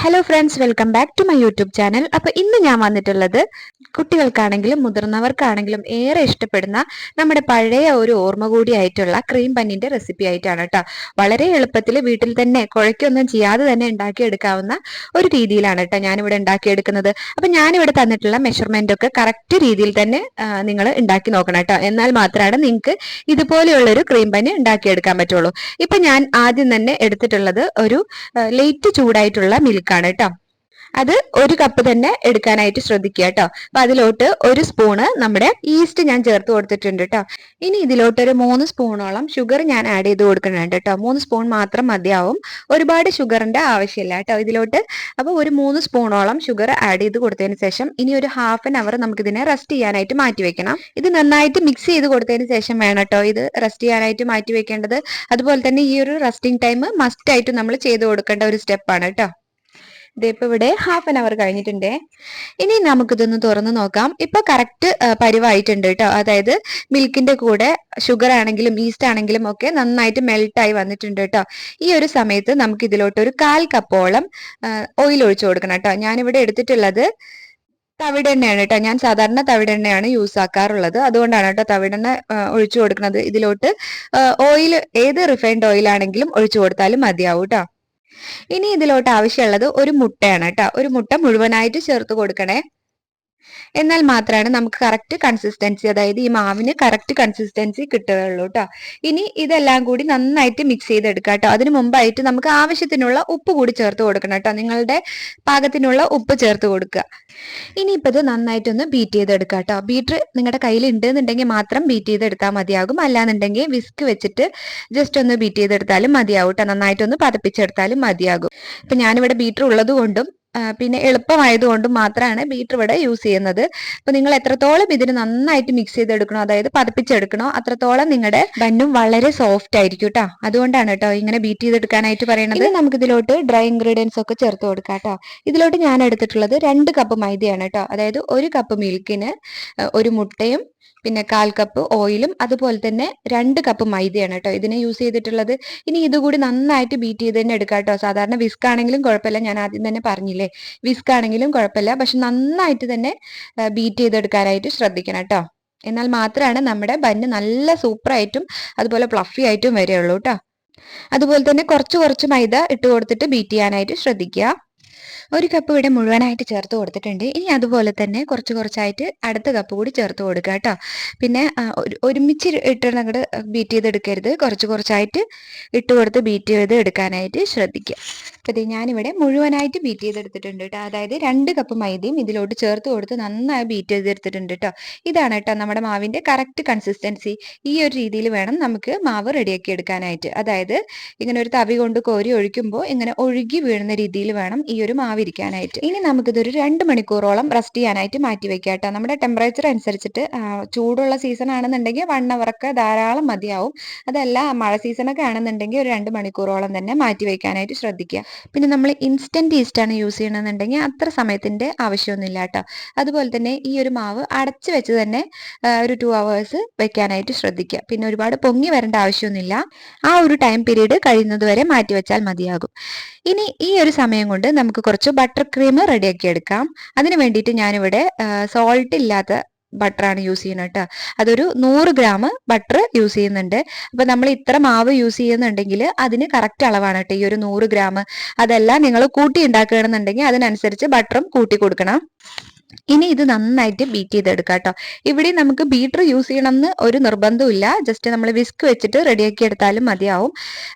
Hello friends welcome back to my YouTube channel അപ്പോൾ ഇന്ന് ഞാൻ വന്നിട്ടുള്ളത് കുട്ടികൾക്കാണെങ്കിലും മുതിർന്നവർക്കാണെങ്കിലും ഏറെ ഇഷ്ടപ്പെടുന്ന നമ്മുടെ പഴയ ഒരു ഓർമ്മ കൂടിയായിട്ടുള്ള ക്രീം പന്നിന്റെ റെസിപ്പി ആയിട്ടാണ് കേട്ടോ വളരെ എളുപ്പത്തിൽ വീട്ടിൽ തന്നെ കുഴക്കൊന്നും ചെയ്യാതെ തന്നെ ഉണ്ടാക്കിയെടുക്കാവുന്ന ഒരു രീതിയിലാണ് കേട്ടോ ഞാനിവിടെ ഉണ്ടാക്കിയെടുക്കുന്നത്. അപ്പൊ ഞാനിവിടെ തന്നിട്ടുള്ള മെഷർമെന്റ് ഒക്കെ കറക്റ്റ് രീതിയിൽ തന്നെ നിങ്ങൾ ഉണ്ടാക്കി നോക്കണം കേട്ടോ എന്നാൽ മാത്രമാണ് നിങ്ങൾക്ക് ഇതുപോലെയുള്ള ഒരു ക്രീം പന്നി ഉണ്ടാക്കിയെടുക്കാൻ പറ്റുള്ളൂ. ഇപ്പൊ ഞാൻ ആദ്യം തന്നെ എടുത്തിട്ടുള്ളത് ഒരു ലേറ്റ് ചൂടായിട്ടുള്ള മിൽക്ക് ആണ് കേട്ടോ. അത് ഒരു കപ്പ് തന്നെ എടുക്കാനായിട്ട് ശ്രദ്ധിക്കുക കേട്ടോ. അപ്പൊ അതിലോട്ട് ഒരു സ്പൂണ് നമ്മുടെ ഈസ്റ്റ് ഞാൻ ചേർത്ത് കൊടുത്തിട്ടുണ്ട് കേട്ടോ. ഇനി ഇതിലോട്ട് ഒരു മൂന്ന് സ്പൂണോളം ഷുഗർ ഞാൻ ആഡ് ചെയ്ത് കൊടുക്കുന്നുണ്ട് കേട്ടോ. മൂന്ന് സ്പൂൺ മാത്രം മതിയാവും. ഒരുപാട് ഷുഗറിന്റെ ആവശ്യമില്ല കേട്ടോ ഇതിലോട്ട്. അപ്പോൾ ഒരു മൂന്ന് സ്പൂണോളം ഷുഗർ ആഡ് ചെയ്ത് കൊടുത്തതിന് ശേഷം ഇനി ഒരു ഹാഫ് ആൻ അവർ നമുക്ക് ഇതിനെ റെസ്റ്റ് ചെയ്യാനായിട്ട് മാറ്റി വെക്കണം. ഇത് നന്നായിട്ട് മിക്സ് ചെയ്ത് കൊടുത്തതിന് ശേഷം വേണം കേട്ടോ ഇത് റെസ്റ്റ് ചെയ്യാനായിട്ട് മാറ്റി വെക്കേണ്ടത്. അതുപോലെ തന്നെ ഈ ഒരു റെസ്റ്റിംഗ് ടൈം മസ്റ്റ് ആയിട്ട് നമ്മൾ ചെയ്ത് കൊടുക്കേണ്ട ഒരു സ്റ്റെപ്പാണ് കേട്ടോ. ഇതിപ്പോ ഇവിടെ ഹാഫ് ആൻ അവർ കഴിഞ്ഞിട്ടുണ്ട്. ഇനി നമുക്കിതൊന്ന് തുറന്ന് നോക്കാം. ഇപ്പൊ കറക്റ്റ് പരിവായിട്ടുണ്ട് കേട്ടോ. അതായത് മിൽക്കിന്റെ കൂടെ ഷുഗർ ആണെങ്കിലും ഈസ്റ്റ് ആണെങ്കിലും ഒക്കെ നന്നായിട്ട് മെൽട്ടായി വന്നിട്ടുണ്ട് കേട്ടോ. ഈ ഒരു സമയത്ത് നമുക്ക് ഇതിലോട്ട് ഒരു കാൽ കപ്പോളം ഓയിൽ ഒഴിച്ചു കൊടുക്കണം കേട്ടോ. ഞാനിവിടെ എടുത്തിട്ടുള്ളത് തവിടെണ്ണയാണ് കേട്ടോ. ഞാൻ സാധാരണ തവിടെണ്ണയാണ് യൂസ് ആക്കാറുള്ളത്. അതുകൊണ്ടാണ് കേട്ടോ തവിടെണ്ണ ഒഴിച്ചു കൊടുക്കുന്നത്. ഇതിലോട്ട് ഓയിൽ ഏത് റിഫൈൻഡ് ഓയിൽ ആണെങ്കിലും ഒഴിച്ചു കൊടുത്താലും മതിയാവും കേട്ടോ. ഇനി ഇതിലോട്ട് ആവശ്യമുള്ളത് ഒരു മുട്ടയാണ് കേട്ടോ. ഒരു മുട്ട മുഴുവനായിട്ട് ചേർത്ത് കൊടുക്കണേ. എന്നാൽ മാത്രമാണ് നമുക്ക് കറക്റ്റ് കൺസിസ്റ്റൻസി അതായത് ഈ മാവിന് കറക്റ്റ് കൺസിസ്റ്റൻസി കിട്ടുകയുള്ളൂ കേട്ടോ ഇനി ഇതെല്ലാം കൂടി നന്നായിട്ട് മിക്സ് ചെയ്തെടുക്കുക കേട്ടോ അതിന് മുമ്പായിട്ട് നമുക്ക് ആവശ്യത്തിനുള്ള ഉപ്പ് കൂടി ചേർത്ത് കൊടുക്കണം കേട്ടോ നിങ്ങളുടെ പാകത്തിനുള്ള ഉപ്പ് ചേർത്ത് കൊടുക്കുക. ഇനിയിപ്പോൾ ഇത് നന്നായിട്ടൊന്ന് ബീറ്റ് ചെയ്തെടുക്കുക കേട്ടോ ബീറ്റർ നിങ്ങളുടെ കയ്യിൽ ഉണ്ടെന്നുണ്ടെങ്കിൽ മാത്രം ബീറ്റ് ചെയ്തെടുത്താൽ മതിയാകും. അല്ലാന്നുണ്ടെങ്കിൽ വിസ്ക് വെച്ചിട്ട് ജസ്റ്റ് ഒന്ന് ബീറ്റ് ചെയ്തെടുത്താലും മതിയാവും കേട്ടോ നന്നായിട്ടൊന്ന് പതപ്പിച്ചെടുത്താലും മതിയാകും. ഇപ്പൊ ഞാനിവിടെ ബീറ്റർ ഉള്ളത് കൊണ്ടും പിന്നെ എളുപ്പമായതുകൊണ്ട് മാത്രമാണ് ബീറ്റർ ഇവിടെ യൂസ് ചെയ്യുന്നത്. അപ്പൊ നിങ്ങൾ എത്രത്തോളം ഇതിന് നന്നായിട്ട് മിക്സ് ചെയ്തെടുക്കണോ അതായത് പതപ്പിച്ചെടുക്കണോ അത്രത്തോളം നിങ്ങളുടെ ബന്നും വളരെ സോഫ്റ്റ് ആയിരിക്കും കേട്ടോ അതുകൊണ്ടാണ് കേട്ടോ ഇങ്ങനെ ബീറ്റ് ചെയ്തെടുക്കാനായിട്ട് പറയുന്നത് നമുക്ക് ഇതിലോട്ട് ഡ്രൈ ഇൻഗ്രീഡിയൻസ് ഒക്കെ ചേർത്ത് കൊടുക്കാം കേട്ടോ ഇതിലോട്ട് ഞാൻ എടുത്തിട്ടുള്ളത് രണ്ട് കപ്പ് മൈദയാണ് കേട്ടോ അതായത് ഒരു കപ്പ് മിൽക്കിന് ഒരു മുട്ടയും പിന്നെ കാൽ കപ്പ് ഓയിലും അതുപോലെ തന്നെ രണ്ട് കപ്പ് മൈദയാണ് കേട്ടോ ഇതിനെ യൂസ് ചെയ്തിട്ടുള്ളത്. ഇനി ഇതുകൂടി നന്നായിട്ട് ബീറ്റ് ചെയ്ത് തന്നെ എടുക്കാം കേട്ടോ സാധാരണ വിസ്ക് ആണെങ്കിലും കുഴപ്പമില്ല. ഞാൻ ആദ്യം തന്നെ പറഞ്ഞില്ലേ? വിസ്ക് ആണെങ്കിലും കുഴപ്പമില്ല. പക്ഷെ നന്നായിട്ട് തന്നെ ബീറ്റ് ചെയ്തെടുക്കാനായിട്ട് ശ്രദ്ധിക്കണം കേട്ടോ എന്നാൽ മാത്രമാണ് നമ്മുടെ ബന്ന് നല്ല സൂപ്പറായിട്ടും അതുപോലെ പ്ലഫി ആയിട്ടും വരെയുള്ളൂ കേട്ടോ അതുപോലെ തന്നെ കുറച്ച് കുറച്ച് മൈദ ഇട്ട് കൊടുത്തിട്ട് ബീറ്റ് ചെയ്യാനായിട്ട് ശ്രദ്ധിക്കുക. ഒരു കപ്പ് ഇവിടെ മുഴുവനായിട്ട് ചേർത്ത് കൊടുത്തിട്ടുണ്ട്. ഇനി അതുപോലെ തന്നെ കുറച്ച് കുറച്ചായിട്ട് അടുത്ത കപ്പ് കൂടി ചേർത്ത് കൊടുക്കുക കേട്ടോ. പിന്നെ ഒരുമിച്ച് ഇട്ട് അങ്ങോട്ട് ബീറ്റ് ചെയ്തെടുക്കരുത് കുറച്ച് കുറച്ചായിട്ട് ഇട്ട് കൊടുത്ത് ബീറ്റ് ചെയ്ത് എടുക്കാനായിട്ട് ശ്രദ്ധിക്കുക. അപ്പോൾ ഇത് ഞാനിവിടെ മുഴുവനായിട്ട് ബീറ്റ് ചെയ്തെടുത്തിട്ടുണ്ട് കേട്ടോ. അതായത് രണ്ട് കപ്പ് മൈദയും ഇതിലോട്ട് ചേർത്ത് കൊടുത്ത് നന്നായി ബീറ്റ് ചെയ്തെടുത്തിട്ടുണ്ട് കേട്ടോ. ഇതാണ് കേട്ടോ നമ്മുടെ മാവിന്റെ കറക്റ്റ് കൺസിസ്റ്റൻസി ഈ ഒരു രീതിയിൽ വേണം നമുക്ക് മാവ് റെഡിയാക്കി എടുക്കാനായിട്ട്. അതായത് ഇങ്ങനെ ഒരു തവി കൊണ്ട് കോരി ഒഴിക്കുമ്പോൾ ഇങ്ങനെ ഒഴുകി വീഴുന്ന രീതിയിൽ വേണം ഈ ഒരു മാവ് ഇരിക്കാനായിട്ട് ഇനി നമുക്കിതൊരു രണ്ട് മണിക്കൂറോളം റെസ്റ്റ് ചെയ്യാനായിട്ട് മാറ്റി വെക്കാം കേട്ടോ. നമ്മുടെ ടെമ്പറേച്ചർ അനുസരിച്ചിട്ട് ചൂടുള്ള സീസൺ ആണെന്നുണ്ടെങ്കിൽ വൺ അവർക്ക് ധാരാളം മതിയാവും. അതല്ല മഴ സീസണൊക്കെ ആണെന്നുണ്ടെങ്കിൽ ഒരു രണ്ട് മണിക്കൂറോളം തന്നെ മാറ്റി വെക്കാനായിട്ട് ശ്രദ്ധിക്കുക. പിന്നെ നമ്മൾ ഇൻസ്റ്റന്റ് ഈസ്റ്റ് ആണ് യൂസ് ചെയ്യണമെന്നുണ്ടെങ്കിൽ അത്ര സമയത്തിന്റെ ആവശ്യമൊന്നുമില്ല കേട്ടോ. അതുപോലെ തന്നെ ഈ ഒരു മാവ് അടച്ചു വെച്ച് തന്നെ ഒരു ടു അവേഴ്സ് വെക്കാനായിട്ട് ശ്രദ്ധിക്കുക. പിന്നെ ഒരുപാട് പൊങ്ങി വരേണ്ട ആവശ്യമൊന്നുമില്ല. ആ ഒരു ടൈം പീരീഡ് കഴിയുന്നത് വരെ മാറ്റി വെച്ചാൽ മതിയാകും. ഇനി ഈ ഒരു സമയം കൊണ്ട് നമുക്ക് കുറച്ച് ബട്ടർ ക്രീം റെഡിയാക്കി എടുക്കാം. അതിന് വേണ്ടിയിട്ട് ഞാനിവിടെ സോൾട്ട് ഇല്ലാത്ത ബട്ടറാണ് യൂസ് ചെയ്യുന്നത് കേട്ടോ. അതൊരു നൂറ് ഗ്രാം ബട്ടർ യൂസ് ചെയ്യുന്നുണ്ട്. അപ്പൊ നമ്മൾ ഇത്ര മാവ് യൂസ് ചെയ്യുന്നുണ്ടെങ്കിൽ അതിന് കറക്റ്റ് അളവാണ് കേട്ടോ ഈ ഒരു നൂറ് ഗ്രാം അതെല്ലാം നിങ്ങൾ കൂട്ടി ഉണ്ടാക്കുകയാണെന്നുണ്ടെങ്കിൽ അതിനനുസരിച്ച് ബട്ടറും കൂട്ടി കൊടുക്കണം. ഇനി ഇത് നന്നായിട്ട് ബീറ്റ് ചെയ്തെടുക്കാം കേട്ടോ. ഇവിടെ നമുക്ക് ബീറ്റർ യൂസ് ചെയ്യണമെന്ന് ഒരു നിർബന്ധമില്ല ജസ്റ്റ് നമ്മൾ വിസ്ക് വെച്ചിട്ട് റെഡിയാക്കി എടുത്താലും മതിയാവും.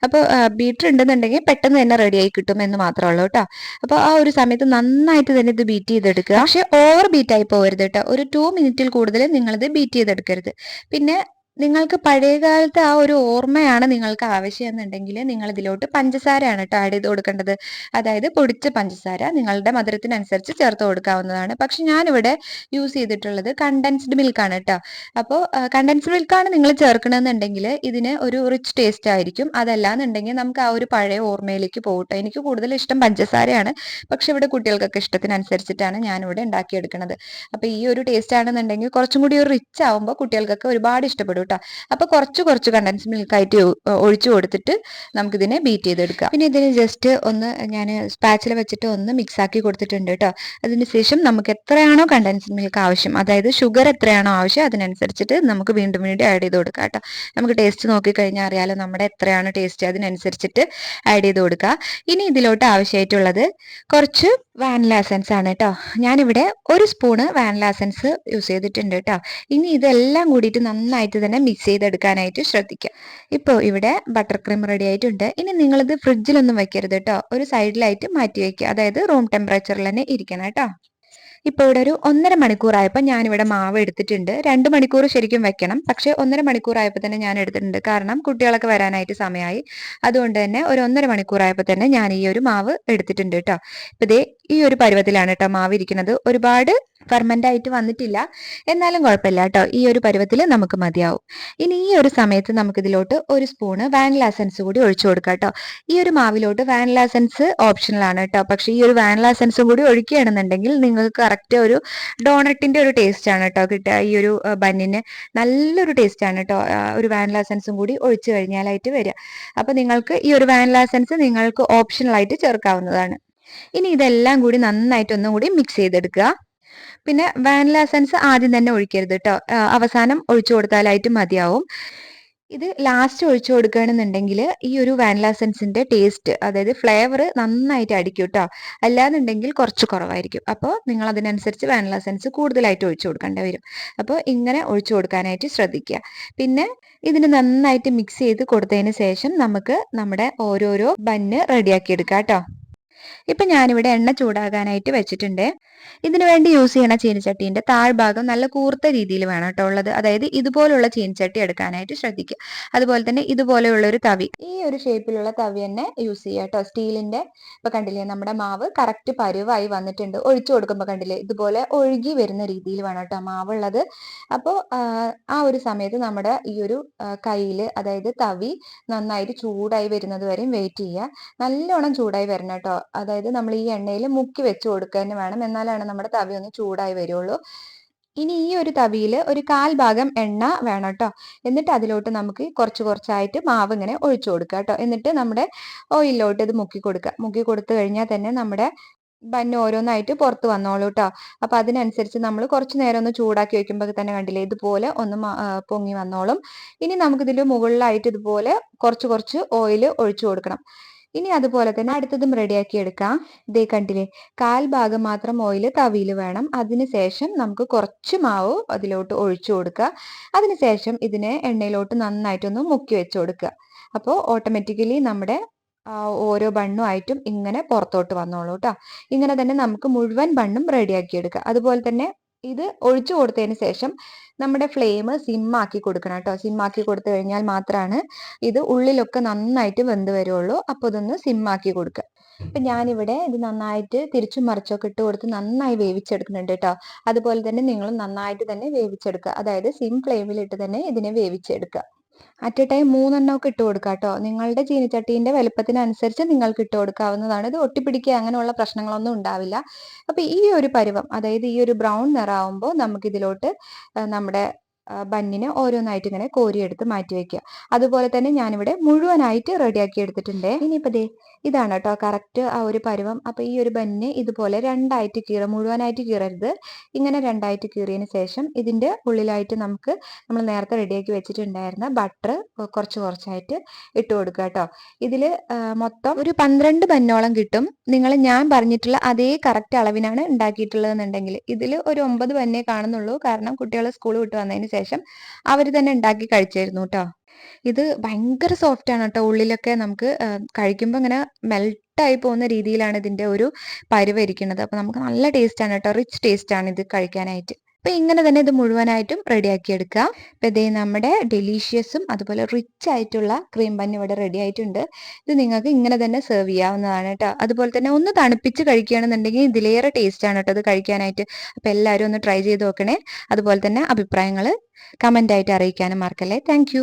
അപ്പോൾ ബീറ്റർ ഉണ്ടെന്നുണ്ടെങ്കിൽ പെട്ടെന്ന് തന്നെ റെഡിയായി കിട്ടും എന്ന് മാത്രമേ ഉള്ളൂ കേട്ടോ. അപ്പോൾ ആ ഒരു സമയത്ത് നന്നായിട്ട് തന്നെ ഇത് ബീറ്റ് ചെയ്തെടുക്കുക. പക്ഷെ ഓവർ ബീറ്റ് ആയി പോകരുത് കേട്ടോ. ഒരു ടു മിനിറ്റിൽ കൂടുതൽ നിങ്ങളിത് ബീറ്റ് ചെയ്തെടുക്കരുത്. പിന്നെ നിങ്ങൾക്ക് പഴയകാലത്തെ ആ ഒരു ഓർമ്മയാണ് നിങ്ങൾക്ക് ആവശ്യം എന്നുണ്ടെങ്കിൽ നിങ്ങൾ ഇതിലോട്ട് പഞ്ചസാരയാണ് കേട്ടോ ആഡ് ചെയ്ത് കൊടുക്കേണ്ടത്. അതായത് പൊടിച്ച പഞ്ചസാര നിങ്ങളുടെ മധുരത്തിനനുസരിച്ച് ചേർത്ത് കൊടുക്കാവുന്നതാണ്. പക്ഷെ ഞാനിവിടെ യൂസ് ചെയ്തിട്ടുള്ളത് കണ്ടൻസ്ഡ് മിൽക്കാണ് കേട്ടോ അപ്പോൾ കണ്ടൻസ്ഡ് മിൽക്കാണ് നിങ്ങൾ ചേർക്കണമെന്നുണ്ടെങ്കിൽ ഇതിന് ഒരു റിച്ച് ടേസ്റ്റ് ആയിരിക്കും. അതല്ലാന്നുണ്ടെങ്കിൽ നമുക്ക് ആ ഒരു പഴയ ഓർമ്മയിലേക്ക് പോകട്ടെ. എനിക്ക് കൂടുതൽ ഇഷ്ടം പഞ്ചസാരയാണ്. പക്ഷെ ഇവിടെ കുട്ടികൾക്കൊക്കെ ഇഷ്ടത്തിനനുസരിച്ചിട്ടാണ് ഞാനിവിടെ ഉണ്ടാക്കിയെടുക്കുന്നത് അപ്പോൾ ഈ ഒരു ടേസ്റ്റ് ആണെന്നുണ്ടെങ്കിൽ കുറച്ചും കൂടി ഒരു റിച്ച് ആവുമ്പോൾ കുട്ടികൾക്കൊക്കെ ഒരുപാട് ഇഷ്ടപ്പെടും കേട്ടോ. അപ്പോൾ കുറച്ച് കുറച്ച് കണ്ടൻസ് മിൽക്ക് മിൽക്കായിട്ട് ഒഴിച്ചു കൊടുത്തിട്ട് നമുക്കിതിനെ ബീറ്റ് ചെയ്തെടുക്കാം. പിന്നെ ഇതിന് ജസ്റ്റ് ഒന്ന് ഞാൻ സ്പാച്ചിൽ വെച്ചിട്ട് ഒന്ന് മിക്സ് ആക്കി കൊടുത്തിട്ടുണ്ട് കേട്ടോ. അതിനുശേഷം നമുക്ക് എത്രയാണോ കണ്ടൻസ് മിൽക്ക് ആവശ്യം അതായത് ഷുഗർ എത്രയാണോ ആവശ്യം അതിനനുസരിച്ചിട്ട് നമുക്ക് വീണ്ടും വീണ്ടും ആഡ് ചെയ്ത് കൊടുക്കാം കേട്ടോ. നമുക്ക് ടേസ്റ്റ് നോക്കിക്കഴിഞ്ഞാൽ അറിയാലോ നമ്മുടെ എത്രയാണ് ടേസ്റ്റ് അതിനനുസരിച്ചിട്ട് ആഡ് ചെയ്ത് കൊടുക്കുക ഇനി ഇതിലോട്ട് ആവശ്യമായിട്ടുള്ളത് കുറച്ച് വാനില എസൻസ് ആണ് കേട്ടോ. ഞാനിവിടെ ഒരു സ്പൂണ് വാനില എസൻസ് യൂസ് ചെയ്തിട്ടുണ്ട് കേട്ടോ. ഇനി ഇതെല്ലാം കൂടിയിട്ട് നന്നായിട്ട് മിക്സ് ചെയ്തെടുക്കാനായിട്ട് ശ്രദ്ധിക്കുക ഇപ്പോൾ ഇവിടെ ബട്ടർ ക്രീം റെഡി ആയിട്ടുണ്ട്. ഇനി നിങ്ങളിത് ഫ്രിഡ്ജിലൊന്നും വെക്കരുത് കേട്ടോ ഒരു സൈഡിലായിട്ട് മാറ്റി വയ്ക്കുക അതായത് റൂം ടെമ്പറേച്ചറിൽ തന്നെ ഇരിക്കണം കേട്ടോ ഇപ്പോൾ ഇവിടെ ഒരു ഒന്നര മണിക്കൂറായപ്പോൾ ഞാനിവിടെ മാവ് എടുത്തിട്ടുണ്ട്. രണ്ട് മണിക്കൂർ ശരിക്കും വെക്കണം. പക്ഷേ ഒന്നര മണിക്കൂറായപ്പോൾ തന്നെ ഞാൻ എടുത്തിട്ടുണ്ട്. കാരണം കുട്ടികളൊക്കെ വരാനായിട്ട് സമയമായി അതുകൊണ്ട് തന്നെ ഒരു ഒന്നര മണിക്കൂറായപ്പോൾ തന്നെ ഞാൻ ഈ ഒരു മാവ് എടുത്തിട്ടുണ്ട് കേട്ടോ ഇപ്പം ഇതേ ഈ ഒരു പരുവത്തിലാണ് കേട്ടോ മാവ് ഇരിക്കുന്നത്. ഒരുപാട് ഫെർമെന്റ് ആയിട്ട് വന്നിട്ടില്ല. എന്നാലും കുഴപ്പമില്ല കേട്ടോ. ഈ ഒരു പരുവത്തിൽ നമുക്ക് മതിയാവും. ഇനി ഈ ഒരു സമയത്ത് നമുക്ക് ഇതിലോട്ട് ഒരു സ്പൂണ് വാനില എസൻസ് കൂടി ഒഴിച്ചു കൊടുക്കാം കേട്ടോ. ഈ ഒരു മാവിലോട്ട് വാനില എസൻസ് ഓപ്ഷണലാണ് കേട്ടോ. പക്ഷെ ഈ ഒരു വാനില എസൻസും കൂടി ഒഴിക്കുകയാണെന്നുണ്ടെങ്കിൽ നിങ്ങൾക്ക് കറക്റ്റ് ഒരു ഡോണറ്റിന്റെ ഒരു ടേസ്റ്റ് ആണ് കേട്ടോ കിട്ടുക. ഈ ഒരു ബന്നിന് നല്ലൊരു ടേസ്റ്റ് ആണ് കേട്ടോ ഒരു വാനില എസൻസും കൂടി ഒഴിച്ചു കഴിഞ്ഞാലായിട്ട് വരിക. അപ്പൊ നിങ്ങൾക്ക് ഈ ഒരു വാനില എസൻസ് നിങ്ങൾക്ക് ഓപ്ഷണലായിട്ട് ചേർക്കാവുന്നതാണ്. ഇനി ഇതെല്ലാം കൂടി നന്നായിട്ട് ഒന്നും കൂടി മിക്സ് ചെയ്തെടുക്കുക. പിന്നെ വാനില എസൻസ് ആദ്യം തന്നെ ഒഴിക്കരുത് കേട്ടോ അവസാനം ഒഴിച്ചു കൊടുത്താലായിട്ട് മതിയാവും. ഇത് ലാസ്റ്റ് ഒഴിച്ചു കൊടുക്കുകയാണെന്നുണ്ടെങ്കിൽ ഈ ഒരു വാനില എസൻസിന്റെ ടേസ്റ്റ് അതായത് ഫ്ലേവർ നന്നായിട്ട് അടിക്കും കേട്ടോ അല്ലാന്നുണ്ടെങ്കിൽ കുറച്ച് കുറവായിരിക്കും. അപ്പോൾ നിങ്ങൾ അതിനനുസരിച്ച് വാനില എസൻസ് കൂടുതലായിട്ട് ഒഴിച്ചു കൊടുക്കേണ്ടി വരും. അപ്പോൾ ഇങ്ങനെ ഒഴിച്ചു കൊടുക്കാനായിട്ട് ശ്രദ്ധിക്കുക. പിന്നെ ഇതിന് നന്നായിട്ട് മിക്സ് ചെയ്ത് കൊടുത്തതിന് ശേഷം നമുക്ക് നമ്മുടെ ഓരോരോ ബന്ന് റെഡിയാക്കി എടുക്കാം കേട്ടോ ഇപ്പൊ ഞാനിവിടെ എണ്ണ ചൂടാകാനായിട്ട് വെച്ചിട്ടുണ്ട്. ഇതിനു വേണ്ടി യൂസ് ചെയ്യണ ചീനിച്ചട്ടീന്റെ താഴ്ഭാഗം നല്ല കൂർത്ത രീതിയിൽ വേണം കേട്ടോ ഉള്ളത്. അതായത് ഇതുപോലുള്ള ചീനിച്ചട്ടി എടുക്കാനായിട്ട് ശ്രദ്ധിക്കുക. അതുപോലെ തന്നെ ഇതുപോലെയുള്ള ഒരു തവി. ഈ ഒരു ഷേപ്പിലുള്ള തവി തന്നെ യൂസ് ചെയ്യുക കേട്ടോ. സ്റ്റീലിന്റെ ഇപ്പം കണ്ടില്ലേ നമ്മുടെ മാവ് കറക്റ്റ് പരുവായി വന്നിട്ടുണ്ട്. ഒഴിച്ചു കൊടുക്കുമ്പോൾ കണ്ടില്ലേ ഇതുപോലെ ഒഴുകി വരുന്ന രീതിയിൽ വേണം കേട്ടോ മാവുള്ളത്. അപ്പോൾ ആ ഒരു സമയത്ത് നമ്മുടെ ഈ ഒരു കയ്യിൽ അതായത് തവി നന്നായിട്ട് ചൂടായി വരുന്നത് വരെയും വെയിറ്റ് ചെയ്യുക. നല്ലോണം ചൂടായി വരണം കേട്ടോ. അതായത് നമ്മൾ ഈ എണ്ണയിൽ മുക്കി വെച്ച് കൊടുക്കുക തന്നെ വേണം. എന്നാലാണ് നമ്മുടെ തവി ഒന്ന് ചൂടായി വരുള്ളൂ. ഇനി ഈ ഒരു തവിയിൽ ഒരു കാൽ ഭാഗം എണ്ണ വേണം കേട്ടോ. എന്നിട്ട് അതിലോട്ട് നമുക്ക് കുറച്ച് കുറച്ചായിട്ട് മാവ് ഇങ്ങനെ ഒഴിച്ചു കൊടുക്കുക കേട്ടോ. എന്നിട്ട് നമ്മുടെ ഓയിലിലോട്ട് ഇത് മുക്കി കൊടുക്കുക. മുക്കി കൊടുത്തു കഴിഞ്ഞാൽ തന്നെ നമ്മുടെ ബന്ന് ഓരോന്നായിട്ട് പുറത്ത് വന്നോളൂ കേട്ടോ. അപ്പൊ അതിനനുസരിച്ച് നമ്മൾ കുറച്ച് നേരം ഒന്ന് ചൂടാക്കി വെക്കുമ്പോൾ തന്നെ കണ്ടില്ലേ ഇതുപോലെ ഒന്ന് പൊങ്ങി വന്നോളും. ഇനി നമുക്കിതിൽ മുകളിലായിട്ട് ഇതുപോലെ കുറച്ച് കുറച്ച് ഓയിൽ ഒഴിച്ചു കൊടുക്കണം. ഇനി അതുപോലെ തന്നെ അടുത്തതും റെഡിയാക്കി എടുക്കാം. ഇതേ കണ്ടില്ലേ കാൽ ഭാഗം മാത്രം ഓയിൽ തവിയിൽ വേണം. അതിനുശേഷം നമുക്ക് കുറച്ച് മാവ് അതിലോട്ട് ഒഴിച്ചു കൊടുക്കുക. അതിനുശേഷം ഇതിനെ എണ്ണയിലോട്ട് നന്നായിട്ടൊന്ന് മുക്കി വെച്ച് കൊടുക്കുക. അപ്പോൾ ഓട്ടോമാറ്റിക്കലി നമ്മുടെ ഓരോ ബണ്ണും ആയിട്ടും ഇങ്ങനെ പുറത്തോട്ട് വന്നോളൂ കേട്ടോ ഇങ്ങനെ തന്നെ നമുക്ക് മുഴുവൻ ബണ്ണും റെഡിയാക്കി എടുക്കുക അതുപോലെ തന്നെ ഇത് ഒഴിച്ചു കൊടുത്തതിന് ശേഷം നമ്മുടെ ഫ്ലെയിം സിമ്മാക്കി കൊടുക്കണം കേട്ടോ. സിമ്മാക്കി കൊടുത്തു കഴിഞ്ഞാൽ മാത്രമാണ് ഇത് ഉള്ളിലൊക്കെ നന്നായിട്ട് വെന്ത് വരുള്ളൂ. അപ്പോൾ ഇതൊന്ന് സിമ്മാക്കി കൊടുക്കുക അപ്പൊ ഞാനിവിടെ ഇത് നന്നായിട്ട് തിരിച്ചും മറിച്ചൊക്കെ ഇട്ട് കൊടുത്ത് നന്നായി വേവിച്ചെടുക്കുന്നുണ്ട് കേട്ടോ. അതുപോലെ തന്നെ നിങ്ങൾ നന്നായിട്ട് തന്നെ വേവിച്ചെടുക്കുക അതായത് സിം ഫ്ലെയിമിലിട്ട് തന്നെ ഇതിനെ വേവിച്ചെടുക്കുക അറ്റ് എ ടൈം മൂന്നെണ്ണം ഒക്കെ ഇട്ട് കൊടുക്കുക കേട്ടോ നിങ്ങളുടെ ചീനിച്ചട്ടീന്റെ വലുപ്പത്തിനനുസരിച്ച് നിങ്ങൾക്ക് ഇട്ട് കൊടുക്കാവുന്നതാണ്. ഇത് ഒട്ടിപ്പിടിക്കുക അങ്ങനെയുള്ള പ്രശ്നങ്ങളൊന്നും ഉണ്ടാവില്ല. അപ്പോൾ ഈ ഒരു പരുവം അതായത് ഈ ഒരു ബ്രൗൺ നിറാവുമ്പോൾ നമുക്ക് ഇതിലോട്ട് നമ്മുടെ ബന്നിനെ ഓരോന്നായിട്ട് ഇങ്ങനെ കോരിയെടുത്ത് മാറ്റി വെക്കുക. അതുപോലെ തന്നെ ഞാനിവിടെ മുഴുവനായിട്ട് റെഡിയാക്കി എടുത്തിട്ടുണ്ട്. ഇനിയിപ്പോൾ ദേ ഇതാണ് കേട്ടോ കറക്റ്റ് ആ ഒരു പരുവം. അപ്പോൾ ഈ ഒരു ബന്ന് ഇതുപോലെ രണ്ടായിട്ട് കീറ മുഴുവനായിട്ട് കീറരുത്. ഇങ്ങനെ രണ്ടായിട്ട് കീറിയതിന് ശേഷം ഇതിന്റെ ഉള്ളിലായിട്ട് നമുക്ക് നമ്മൾ നേരത്തെ റെഡിയാക്കി വെച്ചിട്ടുണ്ടായിരുന്ന ബട്ടർ കുറച്ച് കുറച്ചായിട്ട് ഇട്ട് കൊടുക്കുക കേട്ടോ ഇതിൽ മൊത്തം ഒരു പന്ത്രണ്ട് ബന്നോളം കിട്ടും. നിങ്ങൾ ഞാൻ പറഞ്ഞിട്ടുള്ള അതേ കറക്റ്റ് അളവിനാണ് ഉണ്ടാക്കിയിട്ടുള്ളതെന്നുണ്ടെങ്കിൽ ഇതിൽ ഒരു ഒമ്പത് ബന്നേ കാണുന്നുള്ളൂ. കാരണം കുട്ടികൾ സ്കൂൾ വിട്ട് വന്നതിന് ശേഷം അവർ തന്നെ ഉണ്ടാക്കി കഴിച്ചായിരുന്നു കേട്ടോ ഇത് ഭയങ്കര സോഫ്റ്റ് ആണ് കേട്ടോ. ഉള്ളിലൊക്കെ നമുക്ക് കഴിക്കുമ്പോൾ ഇങ്ങനെ മെൽട്ടായി പോകുന്ന രീതിയിലാണ് ഇതിന്റെ ഒരു പരുവരിക്കുന്നത്. അപ്പൊ നമുക്ക് നല്ല ടേസ്റ്റ് ആണ് കേട്ടോ. റിച്ച് ടേസ്റ്റ് ആണ് ഇത് കഴിക്കാനായിട്ട്. അപ്പൊ ഇങ്ങനെ തന്നെ ഇത് മുഴുവനായിട്ടും റെഡിയാക്കി ആക്കിയെടുക്കുക അപ്പൊ ഇതേ നമ്മുടെ ഡെലീഷ്യസും അതുപോലെ റിച്ച് ആയിട്ടുള്ള ക്രീം ബൻ ഇവിടെ റെഡി ആയിട്ടുണ്ട്. ഇത് നിങ്ങൾക്ക് ഇങ്ങനെ തന്നെ സെർവ് ചെയ്യാവുന്നതാണ് കേട്ടോ. അതുപോലെ തന്നെ ഒന്ന് തണുപ്പിച്ച് കഴിക്കുകയാണെന്നുണ്ടെങ്കിൽ ഇതിലേറെ ടേസ്റ്റ് ആണ് കേട്ടോ ഇത് കഴിക്കാനായിട്ട്. അപ്പൊ എല്ലാവരും ഒന്ന് ട്രൈ ചെയ്ത് നോക്കണേ. അതുപോലെ തന്നെ അഭിപ്രായങ്ങൾ കമന്റ് ആയിട്ട് അറിയിക്കാനും മറക്കല്ലേ. താങ്ക്